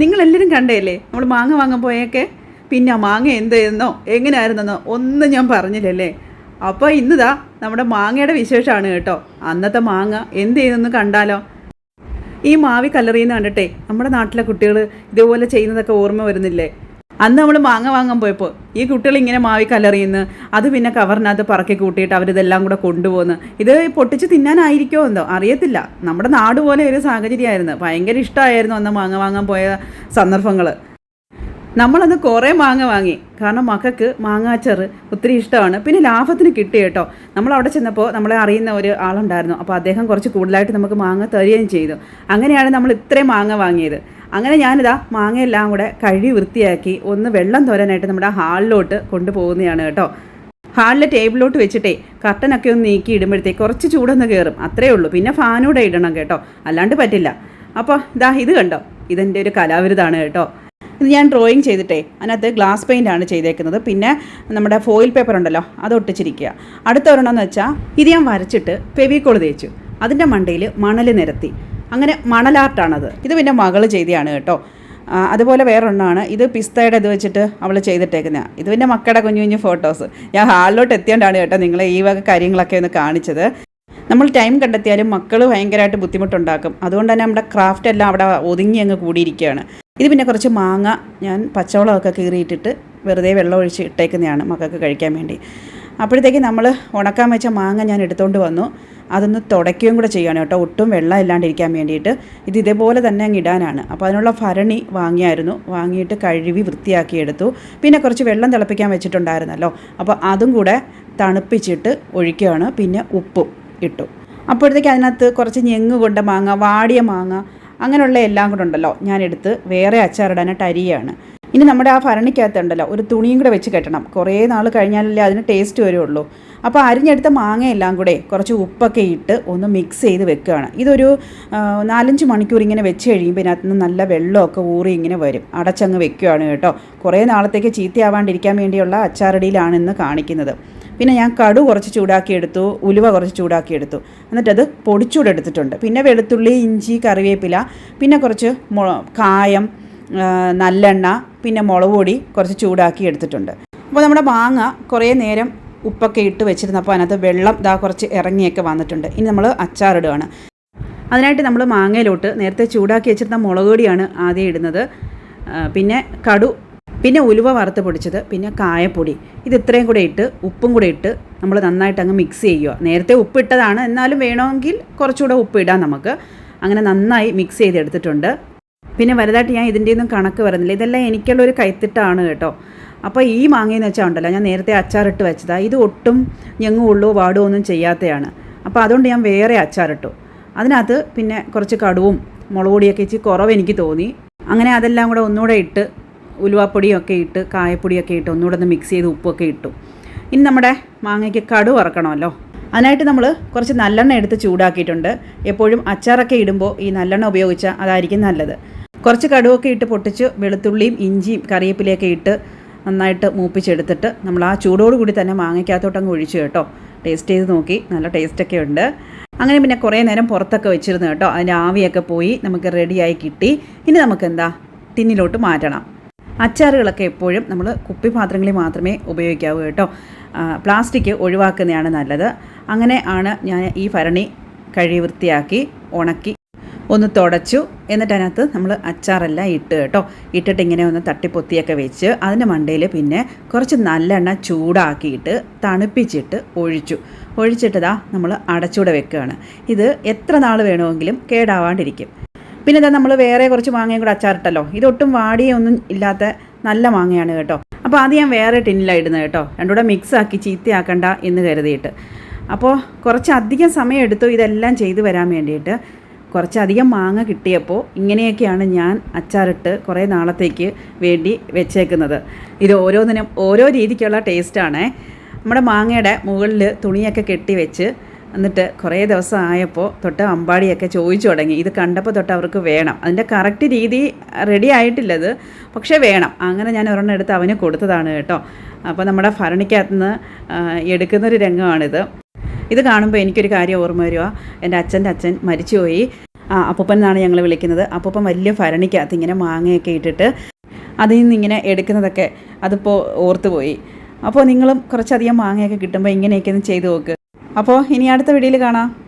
നിങ്ങളെല്ലാവരും കണ്ടേല്ലേ? നമ്മൾ മാങ്ങ വാങ്ങാൻ പോയൊക്കെ? പിന്നെ ആ മാങ്ങ എന്തായിരുന്നോ എങ്ങനെയായിരുന്നെന്നോ? ഒന്നും ഞാൻ പറഞ്ഞില്ലല്ലേ? അപ്പോൾ ഇന്നിതാ നമ്മുടെ മാങ്ങയുടെ വിശേഷമാണ് കേട്ടോ. അന്നത്തെ മാങ്ങ എന്ത് ചെയ്യുന്നെന്ന് കണ്ടാലോ? ഈ മാവി കല്ലറിയെന്ന് കണ്ടിട്ടേ നമ്മുടെ നാട്ടിലെ കുട്ടികൾ ഇതുപോലെ ചെയ്യുന്നതൊക്കെ ഓർമ്മ വരുന്നില്ലേ? അന്ന് നമ്മൾ മാങ്ങ വാങ്ങാൻ പോയപ്പോൾ ഈ കുട്ടികൾ ഇങ്ങനെ മാവി കലറിയുന്നു അത് പിന്നെ കവറിനകത്ത് പറക്കി കൂട്ടിയിട്ട് അവരിതെല്ലാം കൂടെ കൊണ്ടുപോകുന്നു ഇത് പൊട്ടിച്ച് തിന്നാനായിരിക്കോ എന്തോ? അറിയത്തില്ല. നമ്മുടെ നാട് പോലെ ഒരു സാഹചര്യമായിരുന്നു. ഭയങ്കര ഇഷ്ടമായിരുന്നു അന്ന് മാങ്ങ വാങ്ങാൻ പോയ സന്ദർഭങ്ങൾ നമ്മളന്ന് കുറേ മാങ്ങ വാങ്ങി. കാരണം മക്കൾക്ക് മാങ്ങാച്ചറ് ഒത്തിരി ഇഷ്ടമാണ്. പിന്നെ ലാഭത്തിന് കിട്ടി കേട്ടോ. നമ്മൾ അവിടെ ചെന്നപ്പോൾ നമ്മളെ അറിയുന്ന ഒരു ആളുണ്ടായിരുന്നു. അപ്പോൾ അദ്ദേഹം കുറച്ച് കൂടുതലായിട്ട് നമുക്ക് മാങ്ങ തരികയും ചെയ്തു. അങ്ങനെയാണ് നമ്മൾ ഇത്രയും മാങ്ങ വാങ്ങിയത്. അങ്ങനെ ഞാനിതാ മാങ്ങയെല്ലാം കൂടെ കഴുകി വൃത്തിയാക്കി ഒന്ന് വെള്ളം തോരാനായിട്ട് നമ്മുടെ ഹാളിലോട്ട് കൊണ്ടുപോകുന്നതാണ് കേട്ടോ. ഹാളിലെ ടേബിളിലോട്ട് വെച്ചിട്ടേ കർട്ടനൊക്കെ ഒന്ന് നീക്കി ഇടുമ്പോഴത്തേക്ക് കുറച്ച് ചൂടൊന്ന് കയറും അത്രേ ഉള്ളൂ. പിന്നെ ഫാനൂടെ ഇടണം കേട്ടോ. അല്ലാണ്ട് പറ്റില്ല. അപ്പോൾ ഇതാ ഇത് കണ്ടോ? ഇതെന്റെ ഒരു കലാവിരുതാണ് കേട്ടോ. ഇത് ഞാൻ ഡ്രോയിങ് ചെയ്തിട്ടേ അതിനകത്ത് ഗ്ലാസ് പെയിന്റ് ആണ് ചെയ്തേക്കുന്നത്. പിന്നെ നമ്മുടെ ഫോയിൽ പേപ്പർ ഉണ്ടല്ലോ അത് ഒട്ടിച്ചിരിക്കുക. അടുത്ത ഒരെണ്ണം എന്ന് വെച്ചാൽ ഇത് ഞാൻ വരച്ചിട്ട് ഫെവിക്കോൾ തേച്ചു. അതിന്റെ മണ്ടയിൽ മണൽ നിരത്തി. അങ്ങനെ മണലാർട്ടാണത് ഇത് പിന്നെ മകൾ ചെയ്തതാണ് കേട്ടോ. അതുപോലെ വേറൊന്നാണ്. ഇത് പിസ്തയുടെ ഇത് വെച്ചിട്ട് അവൾ ചെയ്തിട്ടേക്കുന്ന. ഇത് പിന്നെ മക്കളുടെ കുഞ്ഞു കുഞ്ഞു ഫോട്ടോസ് ഞാൻ ഹാളിലോട്ട് എത്തിയോണ്ടാണ് കേട്ടോ നിങ്ങളെ ഈ വക കാര്യങ്ങളൊക്കെ ഒന്ന് കാണിച്ചത്. നമ്മൾ ടൈം കണ്ടെത്തിയാലും മക്കൾ ഭയങ്കരമായിട്ട് ബുദ്ധിമുട്ടുണ്ടാക്കും. അതുകൊണ്ട് തന്നെ നമ്മുടെ ക്രാഫ്റ്റ് എല്ലാം അവിടെ ഒതുങ്ങി അങ്ങ് കൂടിയിരിക്കുകയാണ്. ഇത് പിന്നെ കുറച്ച് മാങ്ങ ഞാൻ പച്ചവളമൊക്കെ കീറിയിട്ടിട്ട് വെറുതെ വെള്ളം ഒഴിച്ച് ഇട്ടേക്കുന്നതാണ് മക്കൾക്ക് കഴിക്കാൻ വേണ്ടി. അപ്പോഴത്തേക്ക് നമ്മൾ ഉണക്കാൻ വെച്ച മാങ്ങ ഞാൻ എടുത്തുകൊണ്ട് വന്നു. അതൊന്ന് തുടയ്ക്കുകയും കൂടെ ചെയ്യണം കേട്ടോ. ഒട്ടും വെള്ളം ഇല്ലാണ്ടിരിക്കാൻ വേണ്ടിയിട്ട്. ഇത് ഇതേപോലെ തന്നെ അങ്ങ് ഇടാനാണ്. അപ്പോൾ അതിനുള്ള ഭരണി വാങ്ങിയായിരുന്നു. വാങ്ങിയിട്ട് കഴുകി വൃത്തിയാക്കിയെടുത്തു പിന്നെ കുറച്ച് വെള്ളം തിളപ്പിക്കാൻ വെച്ചിട്ടുണ്ടായിരുന്നല്ലോ. അപ്പോൾ അതും കൂടെ തണുപ്പിച്ചിട്ട് ഒഴിക്കുകയാണ്. പിന്നെ ഉപ്പും ഇട്ടു. അപ്പോഴത്തേക്ക് അതിനകത്ത് കുറച്ച് ഞെങ്ങ് കൊണ്ട മാങ്ങ വാടിയ മാങ്ങ അങ്ങനെയുള്ള എല്ലാം കൂടെ ഉണ്ടല്ലോ. ഞാനെടുത്ത് വേറെ അച്ചാറിടാനായിട്ട് അരിയാണ്. ഇനി നമ്മുടെ ആ ഭരണിക്കകത്തുണ്ടല്ലോ ഒരു തുണിയും കൂടെ വെച്ച് കെട്ടണം. കുറേ നാൾ കഴിഞ്ഞാലല്ലേ അതിന് ടേസ്റ്റ് വരുള്ളൂ. അപ്പോൾ അരിഞ്ഞെടുത്ത മാങ്ങയെല്ലാം കൂടെ കുറച്ച് ഉപ്പൊക്കെ ഇട്ട് ഒന്ന് മിക്സ് ചെയ്ത് വെക്കുകയാണ്. ഇതൊരു നാലഞ്ച് മണിക്കൂർ ഇങ്ങനെ വെച്ച് കഴിയുമ്പോൾ ഇതിനകത്ത് നിന്ന് നല്ല വെള്ളമൊക്കെ ഊറി ഇങ്ങനെ വരും. അടച്ചങ്ങ് വെക്കുകയാണ് കേട്ടോ. കുറേ നാളത്തേക്ക് ചീത്തയാവാണ്ടിരിക്കാൻ വേണ്ടിയുള്ള അച്ചാറടിയിലാണ് ഇന്ന് കാണിക്കുന്നത്. പിന്നെ ഞാൻ കടു കുറച്ച് ചൂടാക്കിയെടുത്തു ഉലുവ കുറച്ച് ചൂടാക്കിയെടുത്തു. എന്നിട്ടത് പൊടിച്ചൂടെ എടുത്തിട്ടുണ്ട് പിന്നെ വെളുത്തുള്ളി ഇഞ്ചി കറിവേപ്പില പിന്നെ കുറച്ച് കായം നല്ലെണ്ണ പിന്നെ മുളക് പൊടി കുറച്ച് ചൂടാക്കി എടുത്തിട്ടുണ്ട് അപ്പോൾ നമ്മുടെ മാങ്ങ കുറേ നേരം ഉപ്പൊക്കെ ഇട്ട് വെച്ചിരുന്നപ്പോൾ അതിനകത്ത് വെള്ളം ഇതാ കുറച്ച് ഇറങ്ങിയൊക്കെ വന്നിട്ടുണ്ട്. ഇനി നമ്മൾ അച്ചാറിടുകയാണ്. അതിനായിട്ട് നമ്മൾ മാങ്ങയിലോട്ട് നേരത്തെ ചൂടാക്കി വെച്ചിരുന്ന മുളക് പൊടിയാണ് ആദ്യം ഇടുന്നത്. പിന്നെ കടു പിന്നെ ഉലുവ വറുത്ത് പൊടിച്ചത് പിന്നെ കായപ്പൊടി. ഇത് ഇത്രയും കൂടെ ഇട്ട് ഉപ്പും കൂടെ ഇട്ട് നമ്മൾ നന്നായിട്ട് അങ്ങ് മിക്സ് ചെയ്യുക. നേരത്തെ ഉപ്പ് ഇട്ടതാണ് എന്നാലും വേണമെങ്കിൽ കുറച്ചുകൂടെ ഉപ്പ് ഇടാം നമുക്ക്. അങ്ങനെ നന്നായി മിക്സ് ചെയ്തെടുത്തിട്ടുണ്ട്. പിന്നെ വലുതായിട്ട് ഞാൻ ഇതിന്റെ ഒന്നും കണക്ക് വരുന്നില്ല ഇതെല്ലാം എനിക്കുള്ള ഒരു കൈത്തിട്ടാണ് കേട്ടോ. അപ്പോൾ ഈ മാങ്ങയെന്ന് വെച്ചാൽ ഉണ്ടല്ലോ ഞാൻ നേരത്തെ അച്ചാറിട്ട് വെച്ചതാണ് ഇത് ഒട്ടും ഞെങ്ങുള്ളൂ വാടുമോ ഒന്നും ചെയ്യാത്തതാണ് അപ്പോൾ അതുകൊണ്ട് ഞാൻ വേറെ അച്ചാറിട്ടു. അതിനകത്ത് പിന്നെ കുറച്ച് കടുവും മുളക് പൊടിയൊക്കെ ഇച്ചിരി കുറവ് എനിക്ക് തോന്നി. അങ്ങനെ അതെല്ലാം കൂടെ ഒന്നുകൂടെ ഇട്ട് ഉലുവാപ്പൊടിയൊക്കെ ഇട്ട് കായപ്പൊടിയൊക്കെ ഇട്ട് ഒന്നുകൂടെ ഒന്ന് മിക്സ് ചെയ്ത് ഉപ്പൊക്കെ ഇട്ടു. ഇനി നമ്മുടെ മാങ്ങയ്ക്ക് കടു വറക്കണമല്ലോ. അതിനായിട്ട് നമ്മൾ കുറച്ച് നല്ലെണ്ണ എടുത്ത് ചൂടാക്കിയിട്ടുണ്ട്. എപ്പോഴും അച്ചാറൊക്കെ ഇടുമ്പോൾ ഈ നല്ലെണ്ണ ഉപയോഗിച്ചാൽ അതായിരിക്കും നല്ലത്. കുറച്ച് കടുവൊക്കെ ഇട്ട് പൊട്ടിച്ച് വെളുത്തുള്ളിയും ഇഞ്ചിയും കറിവേപ്പിലയൊക്കെ ഇട്ട് നന്നായിട്ട് മൂപ്പിച്ചെടുത്തിട്ട് നമ്മൾ ആ ചൂടോട് കൂടി തന്നെ മാങ്ങയ്ക്കകത്തോട്ട് അങ്ങ് ഒഴിച്ചു കേട്ടോ. ടേസ്റ്റ് ചെയ്ത് നോക്കി. നല്ല ടേസ്റ്റൊക്കെ ഉണ്ട്. അങ്ങനെ പിന്നെ കുറേ നേരം പുറത്തൊക്കെ വെച്ചിരുന്നു കേട്ടോ. അതിന്റെ ആവിയൊക്കെ പോയി നമുക്ക് റെഡിയായി കിട്ടി. ഇനി നമുക്ക് എന്താ? ടിന്നിലോട്ട് മാറ്റണം. അച്ചാറുകളൊക്കെ എപ്പോഴും നമ്മൾ കുപ്പി കുപ്പിപാത്രങ്ങളിൽ മാത്രമേ ഉപയോഗിക്കാവൂ കേട്ടോ. പ്ലാസ്റ്റിക് ഒഴിവാക്കുന്നതാണ് നല്ലത്. അങ്ങനെ ആണ് ഞാൻ ഈ ഭരണി കഴുകി വൃത്തിയാക്കി ഉണക്കി ഒന്ന് തുടച്ചു. എന്നിട്ട് അതിനകത്ത് നമ്മൾ അച്ചാറെല്ലാം ഇട്ട് കേട്ടോ. ഇട്ടിട്ട് ഇങ്ങനെ ഒന്ന് തട്ടിപ്പൊത്തിയൊക്കെ വെച്ച് അതിന്റെ മണ്ടയിൽ പിന്നെ കുറച്ച് നല്ലെണ്ണ ചൂടാക്കിയിട്ട് തണുപ്പിച്ചിട്ട് ഒഴിച്ചു. ഒഴിച്ചിട്ടതാ നമ്മൾ അടച്ചൂടെ വെക്കുകയാണ്. ഇത് എത്ര നാൾ വേണമെങ്കിലും കേടാവാണ്ടിരിക്കും. പിന്നെ ഇതാ നമ്മൾ വേറെ കുറച്ച് മാങ്ങയും കൂടെ അച്ചാറിട്ടല്ലോ. ഇതൊട്ടും വാടിയൊന്നും ഇല്ലാത്ത നല്ല മാങ്ങയാണ് കേട്ടോ. അപ്പോൾ അത് ഞാൻ വേറെ ടിന്നിലാണ് ഇടുന്നത് കേട്ടോ. രണ്ടുകൂടെ മിക്സ് ആക്കി ചീത്തയാക്കണ്ട എന്ന് കരുതിയിട്ട്. അപ്പോൾ കുറച്ചധികം സമയം എടുത്തു ഇതെല്ലാം ചെയ്തു വരാൻ വേണ്ടിയിട്ട് കുറച്ചധികം മാങ്ങ കിട്ടിയപ്പോൾ ഇങ്ങനെയൊക്കെയാണ് ഞാൻ അച്ചാറിട്ട് കുറേ നാളത്തേക്ക് വേണ്ടി വെച്ചേക്കുന്നത്. ഇത് ഓരോന്നിനും ഓരോ രീതിക്കുള്ള ടേസ്റ്റാണ് നമ്മുടെ മാങ്ങയുടെ മുകളിൽ തുണിയൊക്കെ കെട്ടി വെച്ച് എന്നിട്ട് കുറേ ദിവസം ആയപ്പോൾ തൊട്ട് അമ്പാടിയൊക്കെ ചോദിച്ചു തുടങ്ങി. ഇത് കണ്ടപ്പോൾ തൊട്ട് അവർക്ക് വേണം. അതിന്റെ കറക്റ്റ് രീതി റെഡി ആയിട്ടില്ലത് പക്ഷേ വേണം. അങ്ങനെ ഞാൻ ഒരെണ്ണം എടുത്ത് അവന് കൊടുത്തതാണ് കേട്ടോ. അപ്പോൾ നമ്മുടെ ഭരണിക്കകത്ത് നിന്ന് ആ, എടുക്കുന്നൊരു രംഗമാണിത്. ഇത് കാണുമ്പോൾ എനിക്കൊരു കാര്യം ഓർമ്മ വരിക എന്റെ അച്ഛന്റെ അച്ഛൻ മരിച്ചുപോയി. ആ അപ്പൂപ്പൻ എന്നാണ് ഞങ്ങൾ വിളിക്കുന്നത്. അപ്പൂപ്പൻ വലിയ ഭരണിക്കകത്ത് ഇങ്ങനെ മാങ്ങയൊക്കെ ഇട്ടിട്ട് അതിൽ നിന്ന് ഇങ്ങനെ എടുക്കുന്നതൊക്കെ അതിപ്പോൾ ഓർത്തുപോയി. അപ്പോൾ നിങ്ങളും കുറച്ചധികം മാങ്ങയൊക്കെ കിട്ടുമ്പോൾ ഇങ്ങനെയൊക്കെ ഒന്ന് ചെയ്തു നോക്ക്. അപ്പോൾ ഇനി അടുത്ത വീഡിയോയിൽ കാണാം.